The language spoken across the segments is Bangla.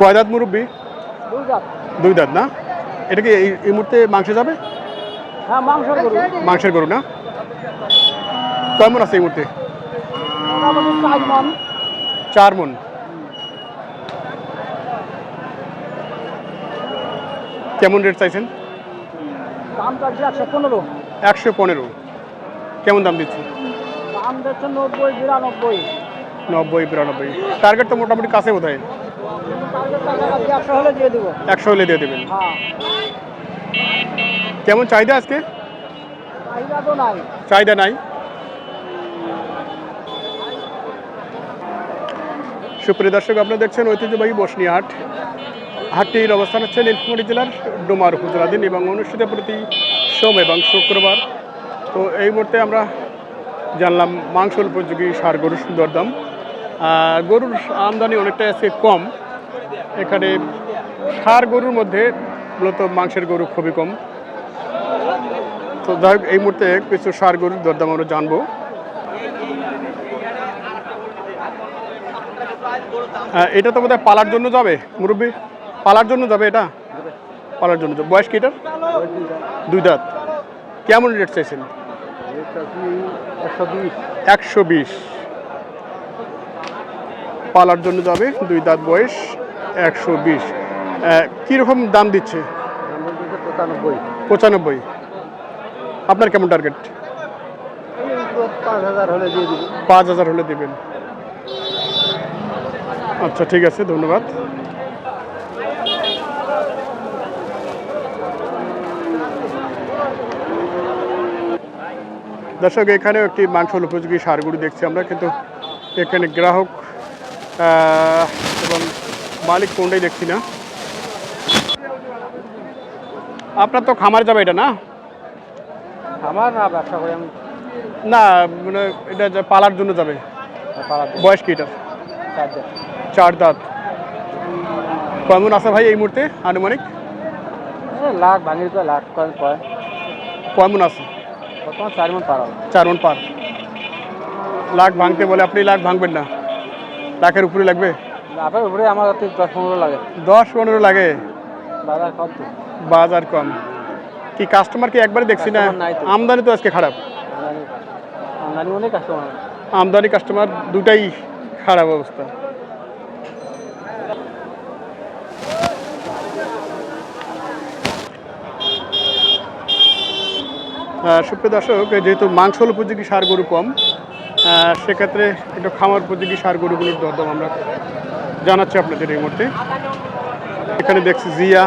কয় দাঁত মুরব্বী? দুই দাঁত। না? এটা কি এই- মুহূর্তে মাংস যাবে? হ্যাঁ মাংস গরু। মাংসের গরু না? কেমন আছে এই মুহূর্তে? চার মন। কেমন রেট চাইছেন? একশো পনেরো। কেমন দাম দিচ্ছি নব্বই বিরানব্বই। নব্বই বিরানব্বই। টার্গেট তো মোটামুটি কাছে বোধ হয় একশো হলে দিয়ে দেবেন। কেমন চাহিদা আজকে? চাহিদা নাই। সুপ্রিয় দর্শক আপনারা দেখছেন ঐতিহ্যবাহী বসনি হাট হাটটির অবস্থান হচ্ছে নীলফামারী জেলার ডোমার উপজেলাধীন এবং অনুষ্ঠিত প্রতি সোম এবং শুক্রবার। তো এই মুহূর্তে আমরা জানলাম মাংস উপযোগী সার গরুর দরদাম আহ, গরুর আমদানি অনেকটাই আজকে কম। এখানে সার গরুর মধ্যে মূলত মাংসের গরু খুবই কম। তো যাই হোক, এই মুহূর্তে কিছু সার গরুর দরদাম আমরা জানব। আহ, এটা তো বোধহয় পালার জন্য যাবে মুরব্বী? পালার জন্য যাবে এটা? পালার জন্য। বয়স কি এটার? দুই দাঁত। কেমন রেট চাইছেন? একশো বিশ। পালার জন্য যাবে দুই দাঁত বয়স। একশো বিশ। কীরকম দাম দিচ্ছে? পঁচানব্বই। পঁচানব্বই। আপনার কেমন টার্গেট পাঁচ হাজার হলে দেবেন। আচ্ছা ঠিক আছে ধন্যবাদ। দর্শক এখানেও একটি মাংস উপযোগী সারগুলি দেখছি আমরা কিন্তু এখানে গ্রাহক এবং মালিক কোনটাই দেখছি না। আপনার তো খামার যাবে এটা না? আমার না ব্যবসা করি আমি। না মানে এটা যা- পালার জন্য যাবে। পাড়াতে বয়স কি এটা? চার দাঁত। কেমন আছে ভাই এই মুহূর্তে আনুমানিক? লাখ ভাঙির তো লাখ কয়েন কয়। কেমন আছে? বর্তমান চার মন পাড়া চার মন পার। লাখ ভাঙতে বলে আপনি লাখ ভাঙবেন না। লাখের উপরে লাগবে? আপনার উপরে আমার হাতে দশ পনেরো লাগে। দশ পনেরো লাগে? বাজার কত বাজার কম। কি কাস্টমার কি একবারে দেখছি না। আমদানি তো আজকে খারাপ। আমদানি অনেক কাস্টমার আমদানি কাস্টমার দুটাই খারাপ অবস্থা। সুপ্রিয় দর্শক যেহেতু মাংস উপযোগী সার গরু কম সেক্ষেত্রে একটু খামার উপযোগী সার গরুগুলোর দরদাম আমরা জানাচ্ছি আপনাদের এই মুহূর্তে। এখানে দেখছি জিয়া।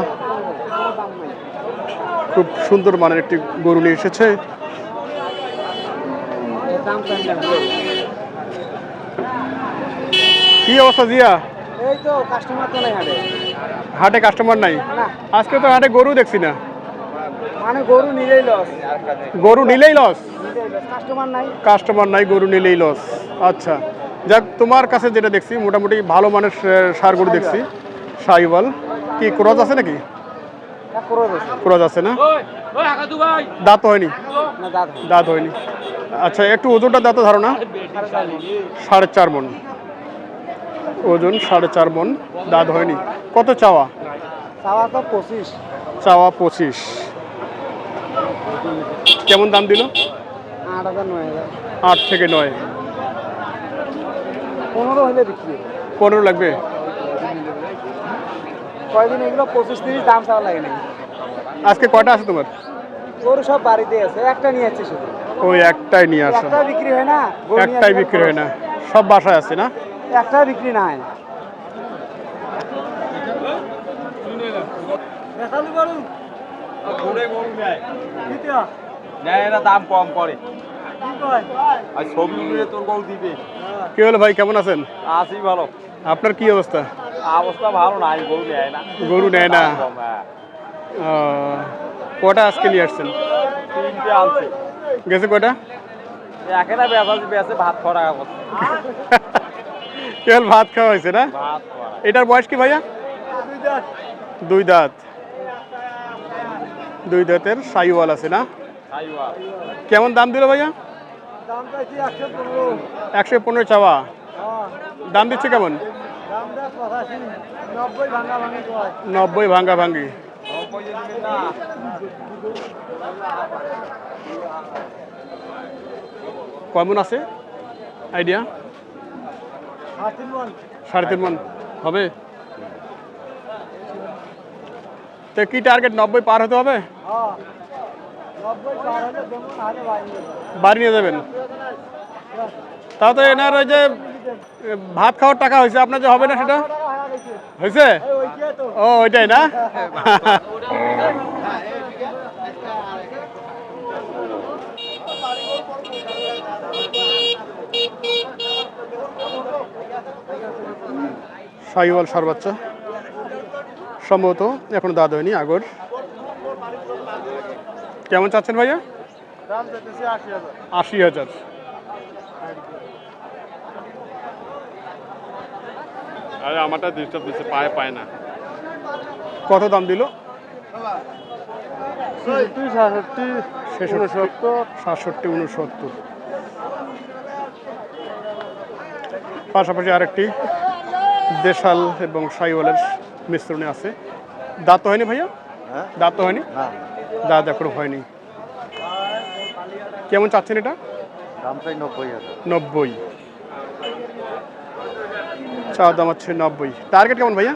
খুব সুন্দর মানের একটি গরু নিয়ে এসেছে। কি অবস্থা জিয়া? এই তো কাস্টমার তো নাই হাটে। হাটে কাস্টমার নাই? আজকে তো হাটে গরু দেখছি না। মানে গরু নিলেই লস গরু নিলেই লস কাস্টমার নাই। কাস্টমার নাই গরু নিলেই লস আচ্ছা। যাক তোমার কাছে যেটা দেখছি মোটামুটি ভালো মানের সার গরু দেখছি। সাইওয়াল কি ক্রজ আছে নাকি? ক্রজ আছে। না? দাঁত হয়নি? না দাঁত হয়নি। আচ্ছা একটু ওজনটা দাঁত ধারণা সাড়ে চার মণ। সাড়ে চার মন। ওজন সাড়ে চার মন দাঁত হয়নি। কত চাওয়া? চাওয়া তো পঁচিশ। চাওয়া পঁচিশ। কেমন দাম দিল? আট থেকে নয়। পনেরো হলে বিক্রি পনেরো লাগবে? কয়দিন এগুলো? পঁচিশ তিরিশ দাম চাওয়া লাগে নাই। আজকে কয়টা আছে তোমার? গরু সব বাড়িতে আছে। একটা নিয়ে যাচ্ছে শুধু। ওই একটাই নিয়ে আসো। একটা বিক্রি হয় না একটাই বিক্রি হয় না। সব বাসায় আছে না? একটা বিক্রি না হয় এরা দাম কম করে আর ছবি উঠলে তোর গরু দিবে। কি হলো ভাই কেমন আছেন? আসি ভালো। আপনার কি অবস্থা? অবস্থা ভালো নাই গরু নেয় না। গরু নেয় না? হ্যাঁ। কটা আজকে নিয়ে আসছেন? তিনটে আনছে। গেছে কটা? একেটা বেচা বেচে ভাত করছে। কেবল ভাত খাওয়া হয়েছে না? এটার বয়স কি ভাইয়া? দুই দাঁত। দুই দাঁতের সাইওয়াল আছে না? কেমন দাম দিল ভাইয়া? একশো পনেরো। চাওয়া? দাম দিচ্ছে কেমন? নব্বই ভাঙ্গা ভাঙ্গি কেমন আছে? আইডিয়া? সাড়ে তিন মন। সাড়ে তিন মন। হবে? তো কি টার্গেট নব্বই পার হতে হবে? বাড়ি নিয়ে যাবেন? তো এনার ওই যে, ভাত খাওয়ার টাকা হয়েছে, আপনার যে হবে না সেটা? হয়েছে? ও, ওইটাই না? সাইওয়াল সার বাচ্চা সম্ভবত এখনও দাঁত হয়নি, আগর। কেমন চাচ্ছেন ভাইয়া? আশি হাজার। আরে আমারটা ডিস্টার্ব দিচ্ছে পায়ে পায় না। কত দাম দিল? সাতষট্টি উনসত্তর। পাশাপাশি আরেকটি দেশাল এবং সাইওয়ালের মিশ্রণে আছে। দাঁত হয়নি ভাইয়া? হ্যাঁ। দাঁত হয়নি? দাঁত এখনও হয়নি। কেমন চাচ্ছেন এটা? দাম চাই নব্বই নব্বই। চা দাম হচ্ছে নব্বই। টার্গেট কেমন ভাইয়া?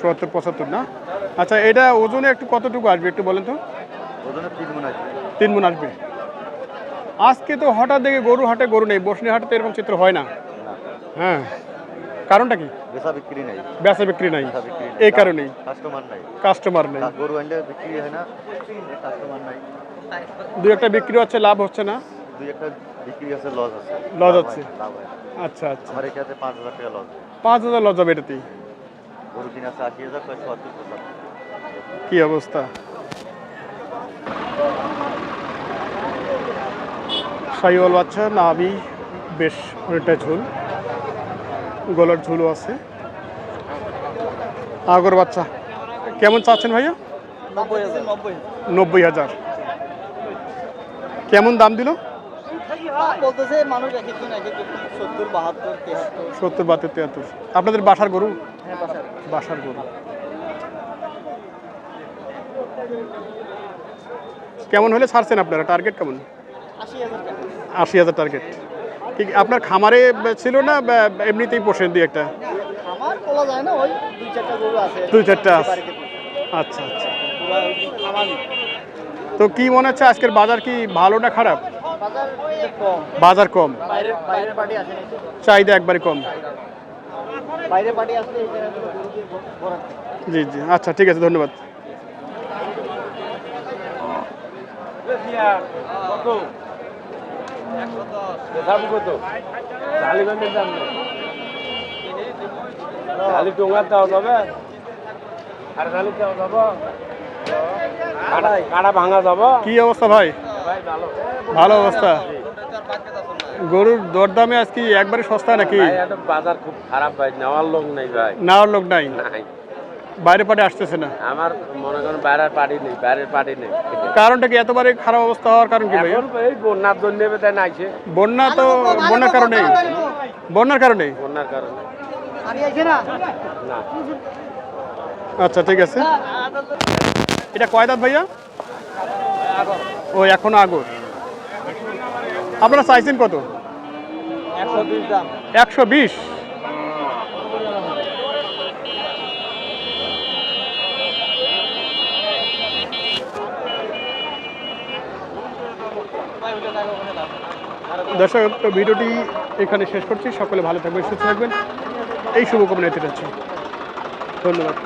সত্তর পঁচাত্তর। না? আচ্ছা এটা ওজনে একটু কতটুকু আসবে একটু বলেন তো? ওজনে তিন মন তিন মন আসবে। আজকে তো হঠাৎ দেখে গরু হাটে গরু নেই বসনি হাটে তো এরকম চিত্র হয় না। হ্যাঁ। কারণটা কি? বেচা বিক্রি নেই। বেচা বিক্রি নাই। এই কারণেই। কাস্টমার নাই। কাস্টমার নেই। গরু আনলে বিক্রি হয় না কাস্টমার নাই। দু একটা বিক্রি হচ্ছে লাভ হচ্ছে না? দুই একটা বিক্রি আছে লস আছে। লস আছে। না, না। আচ্ছা আচ্ছা। আমার এখানে পাঁচ হাজার টাকা লস। পাঁচ হাজার লজ হবে এটাতেই। গরু কিনে আছে আশি হাজার কয় সত্তর পঁচাত্তর কি অবস্থা? সাইওয়াল বাচ্চা নাভি বেশ অনেকটা ঝুল। গলার ঝুলও আছে। আগর বাচ্চা কেমন চাচ্ছেন ভাইয়া? নব্বই হাজার। কেমন দাম দিল? সত্তর বাহাত্তর তিয়াত্তর। আপনাদের বাসার গরু? হ্যাঁ বাসার। গরু। কেমন হলে ছাড়ছেন আপনারা? টার্গেট কেমন? আশি হাজার টার্গেট আপনার খামারে ছিল না এমনিতেই পোষেন দুই একটা? আমার বলা যায় না ওই দুই চারটা আছে। দুই চারটা আছে। বাড়িতে পুষে। আচ্ছা আচ্ছা। তো কি মনে হচ্ছে আজকের বাজার কি ভালো না খারাপ? বাজার কম। চাহিদা একবারে কম। দিয়ে। জি জি। আচ্ছা ঠিক আছে ধন্যবাদ। খালি টোঙার দেওয়া যাবে আর খালি দেওয়া যাব কাটা ভাঙা যাব কি অবস্থা ভাই? ভালো। অবস্থা। গরুর দরদামে আজকে একবারে সস্তা নাকি? বাজার খুব খারাপ ভাই নেওয়ার লোক নাই ভাই। নেওয়ার লোক নাই। নাই। বাইরে পাটে আসতেছে না। আমার মনে করেন বাইরের পার্টি নেই বাইরের পার্টি নেই। কারণটা কি এতবারে খারাপ অবস্থা হওয়ার কারণ কি ভাই এই বন্যার জন্য তাই নাইছে বন্যা তো বন্যার কারণেই। বন্যার কারণেই? বন্যার কারণে। আচ্ছা ঠিক আছে। এটা কয় দাঁত ভাইয়া? ও এখন আগর। আপনারা চাইছেন কত? একশো বিশ? দর্শক ভিডিওটি এখানে শেষ করছি। সকলে ভালো থাকবেন, সুস্থ থাকবেন। এই শুভকামনা এতে যাচ্ছি ধন্যবাদ।